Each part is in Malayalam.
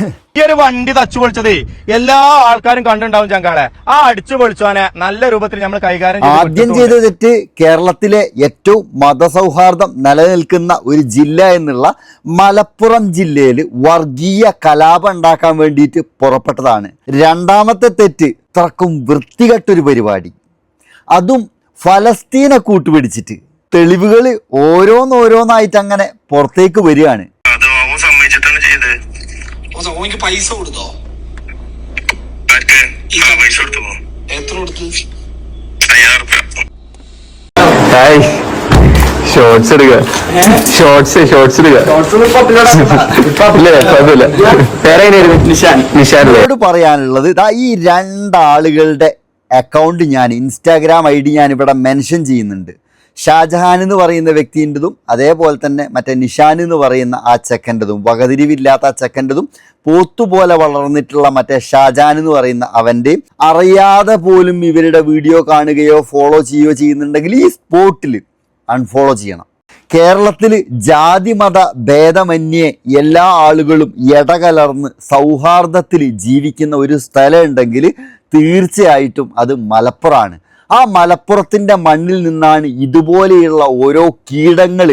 ഈ ഒരു വണ്ടി തച്ചു പൊളിച്ചത് എല്ലാ ആൾക്കാരും കണ്ടുണ്ടാവും ചങ്കാളെ. ആ അടിച്ചു പൊളിച്ചോനെ നല്ല രൂപത്തിൽ നമ്മൾ കൈകാര്യം ആദ്യം ചെയ്ത തെറ്റ് കേരളത്തിലെ ഏറ്റവും മതസൗഹാർദ്ദം നിലനിൽക്കുന്ന ഒരു ജില്ല എന്നുള്ള മലപ്പുറം ജില്ലയിൽ വർഗീയ കലാപം ഉണ്ടാക്കാൻ വേണ്ടിയിട്ട് പുറപ്പെട്ടതാണ്. രണ്ടാമത്തെ തെറ്റ് ഇത്രക്കും വൃത്തികെട്ടൊരു പരിപാടി. അതും ഫലസ്തീനെ കൂട്ടുപിടിച്ചിട്ട് തെളിവുകൾ ഓരോന്നോരോന്നായിട്ട് അങ്ങനെ പുറത്തേക്ക് വരികയാണ്. ഓ, ഓനിക്ക് പൈസ കൊടുത്തോ? പൈസ കൊടുത്തു എത്ര കൊടുത്തു? ഷോർട്സ് എടുക്ക ഷോർട്സ് ഷോർട്സ് എടുക്ക പറയാനുള്ളത് ഇതാ ഈ രണ്ടാളുകളുടെ അക്കൗണ്ട് ഞാൻ ഇൻസ്റ്റാഗ്രാം ഐ ഡി ഞാൻ ഇവിടെ മെൻഷൻ ചെയ്യുന്നുണ്ട്. ഷാജഹാൻ എന്ന് പറയുന്ന വ്യക്തിന്റെതും അതേപോലെ തന്നെ മറ്റേ നിഷാൻ എന്ന് പറയുന്ന ആ ചെക്കന്റെതും വകതിരിവില്ലാത്ത ആ ചെക്കന്റെതും പോത്തുപോലെ വളർന്നിട്ടുള്ള മറ്റേ ഷാജാൻ എന്ന് പറയുന്ന അവന്റെയും അറിയാതെ പോലും ഇവരുടെ വീഡിയോ കാണുകയോ ഫോളോ ചെയ്യുകയോ ചെയ്യുന്നുണ്ടെങ്കിൽ ഈ സ്പോട്ടിൽ അൺഫോളോ ചെയ്യണം. കേരളത്തിൽ ജാതിമത ഭേദമന്യേ എല്ലാ ആളുകളും ഇടകലർന്ന് സൗഹാർദ്ദത്തിൽ ജീവിക്കുന്ന ഒരു സ്ഥലം ഉണ്ടെങ്കിൽ തീർച്ചയായിട്ടും അത് മലപ്പുറമാണ്. ആ മലപ്പുറത്തിന്റെ മണ്ണിൽ നിന്നാണ് ഇതുപോലെയുള്ള ഓരോ കീടങ്ങൾ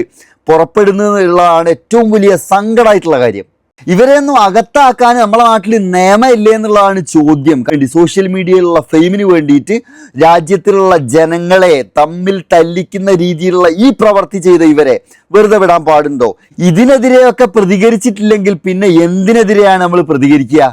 പുറപ്പെടുന്നതെന്നുള്ളതാണ് ഏറ്റവും വലിയ സങ്കടമായിട്ടുള്ള കാര്യം. ഇവരെയൊന്നും അകത്താക്കാൻ നമ്മളെ നാട്ടിൽ നിയമമില്ലേ എന്നുള്ളതാണ് ചോദ്യം. സോഷ്യൽ മീഡിയയിലുള്ള ഫെയിമിന് വേണ്ടിയിട്ട് രാജ്യത്തിലുള്ള ജനങ്ങളെ തമ്മിൽ തല്ലിക്കുന്ന രീതിയിലുള്ള ഈ പ്രവൃത്തി ചെയ്ത ഇവരെ വെറുതെ വിടാൻ പാടുണ്ടോ? ഇതിനെതിരെയൊക്കെ പ്രതികരിച്ചിട്ടില്ലെങ്കിൽ പിന്നെ എന്തിനെതിരെയാണ് നമ്മൾ പ്രതികരിക്കുക?